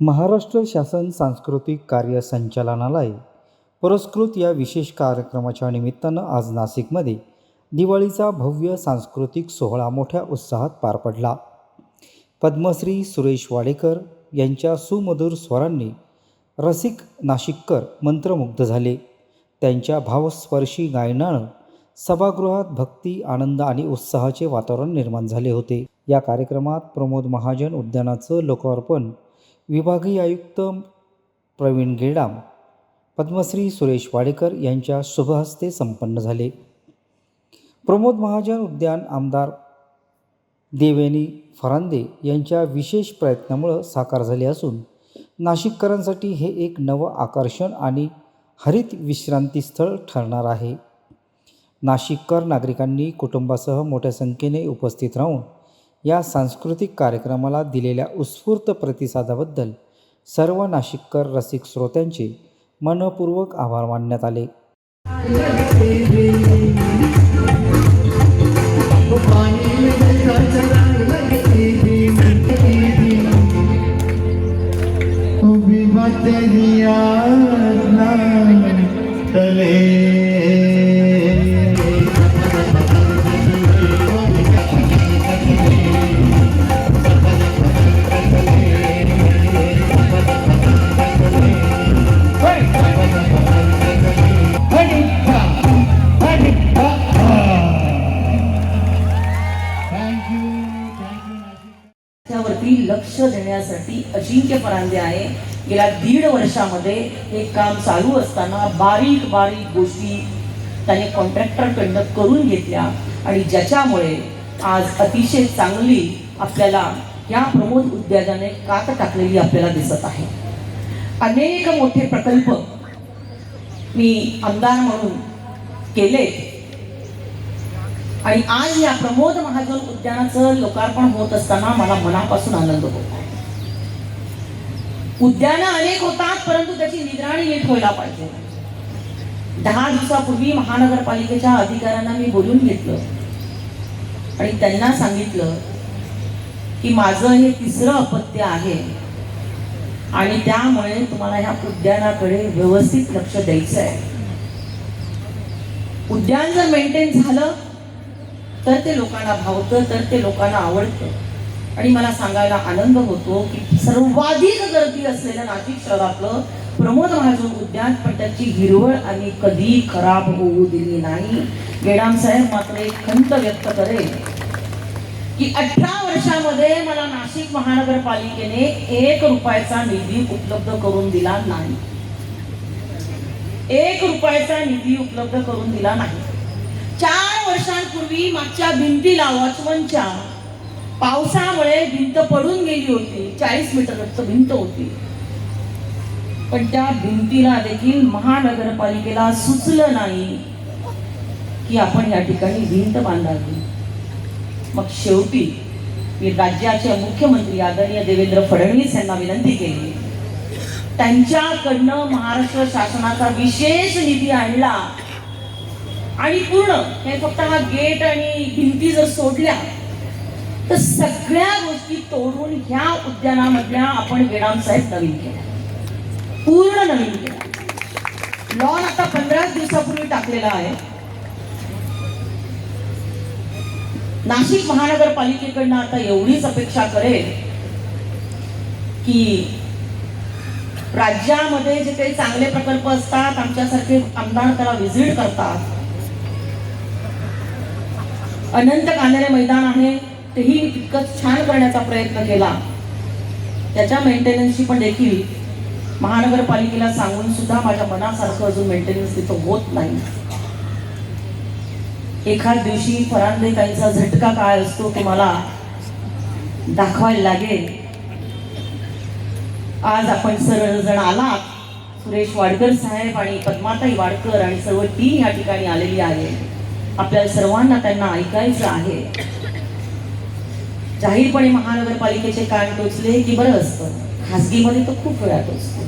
महाराष्ट्र शासन सांस्कृतिक कार्य संचालनालय पुरस्कृत या विशेष कार्यक्रमाच्या निमित्तानं आज नाशिकमध्ये दिवाळीचा भव्य सांस्कृतिक सोहळा मोठ्या उत्साहात पार पडला. पद्मश्री सुरेश वाडेकर यांच्या सुमधुर स्वरांनी रसिक नाशिककर मंत्रमुग्ध झाले. त्यांच्या भावस्पर्शी गायनानं सभागृहात भक्ती आनंद आणि उत्साहाचे वातावरण निर्माण झाले होते. या कार्यक्रमात प्रमोद महाजन उद्यानाचं लोकार्पण विभागीय आयुक्त प्रवीण गेडाम पद्मश्री सुरेश वाडेकर यांच्या शुभहस्ते संपन्न झाले. प्रमोद महाजन उद्यान आमदार देवेनी फरांदे यांच्या विशेष प्रयत्नामुळं साकार झाले असून नाशिककरांसाठी हे एक नवं आकर्षण आणि हरित विश्रांतीस्थळ ठरणार आहे. नाशिककर नागरिकांनी कुटुंबासह मोठ्या संख्येने उपस्थित राहून या सांस्कृतिक कार्यक्रमाला दिलेल्या उत्स्फूर्त प्रतिसादाबद्दल सर्व नाशिककर रसिक श्रोत्यांचे मनपूर्वक आभार मानण्यात आले. त्यावरती लक्ष देण्यासाठी अजिंक्य परांदे आहे. गेल्या दीड वर्षामध्ये हे काम चालू असताना बारीक बारीक गोष्टी त्याने कॉन्ट्रॅक्टरकडनं करून घेतल्या आणि ज्याच्यामुळे आज अतिशय चांगली आपल्याला या प्रमोद उद्योगाने कात टाकलेली आपल्याला दिसत आहे. अनेक मोठे प्रकल्प मी आमदार म्हणून केले आणि आज या प्रमोद महाजन उद्यानाचं लोकार्पण होत असताना मला मनापासून आनंद होत आहे. उद्यानं अनेक होतात परंतु त्याची निगराणी नीट व्हायला पाहिजे. दहा दिवसापूर्वी महानगरपालिकेच्या अधिकाऱ्यांना मी बोलून घेतलं. आणि त्यांना सांगितलं की माझं हे तिसरं अपत्य आहे. आणि त्यामुळे तुम्हाला ह्या उद्यानाकडे व्यवस्थित लक्ष द्यायचं आहे उद्यान जर मेंटेन झालं तर ते लोकांना भावतं तर ते लोकांना आवडतं. आणि मला सांगायला आनंद होतो की सर्वाधिक गर्दी असलेल्या नाशिक शहरातलं प्रमोद महाजन उद्यान पण त्याची हिरवळ आणि कधी खराब होऊ दिली नाही. गेडाम साहेब मात्र एक खंत व्यक्त करेल की अठरा वर्षामध्ये मला नाशिक महानगरपालिकेने एक रुपयाचा निधी उपलब्ध करून दिला नाही. एक रुपयाचा निधी उपलब्ध करून दिला नाही. चार वर्षांपूर्वी मागच्या भिंतीला वॉचमनच्या पावसामुळे भिंत पडून गेली होती. चाळीस मीटर भिंत होती. पण त्या भिंतीला देखील महानगरपालिकेला सुचलं नाही की आपण या ठिकाणी भिंत बांधावी. मग शेवटी मी राज्याचे मुख्यमंत्री आदरणीय देवेंद्र फडणवीस यांना विनंती केली. त्यांच्याकडनं महाराष्ट्र शासनाचा विशेष निधी आणला. आणि पूर्ण हे फक्त हा गेट आणि भिंती जर सोडल्या तर सगळ्या गोष्टी तोडून ह्या उद्यानामधल्या आपण गेडाम साहेब नवीन केल्या. पूर्ण नवीन केला लॉन आता पंधरा दिवसापूर्वी टाकलेला आहे. नाशिक महानगरपालिकेकडनं आता एवढीच अपेक्षा करेल की राज्यामध्ये जे काही चांगले प्रकल्प असतात आमच्यासारखे आमदार त्याला व्हिजिट करतात अनंत कांदरे मैदान आहे. तेही मी तितकंच छान करण्याचा प्रयत्न केला. त्याच्या मेंटेनन्सची पण देखील महानगरपालिकेला सांगून सुद्धा माझ्या मनासारखं अजून मेंटेनन्स तिथं होत नाही. एखाद दिवशी फरांदे काहींचा झटका काय असतो ते मला दाखवायला लागेल. आज आपण सर्वजण आलात. सुरेश वाडकर साहेब आणि पद्माताई वाडकर आणि सर्व टीम या ठिकाणी आलेली आहे. आपल्याला सर्वांना त्यांना ऐकायचं आहे. जाहीरपणे महानगरपालिकेचे कान टोचले की बरं असतं. खासगीमध्ये तर खूप वेळा टोचतो.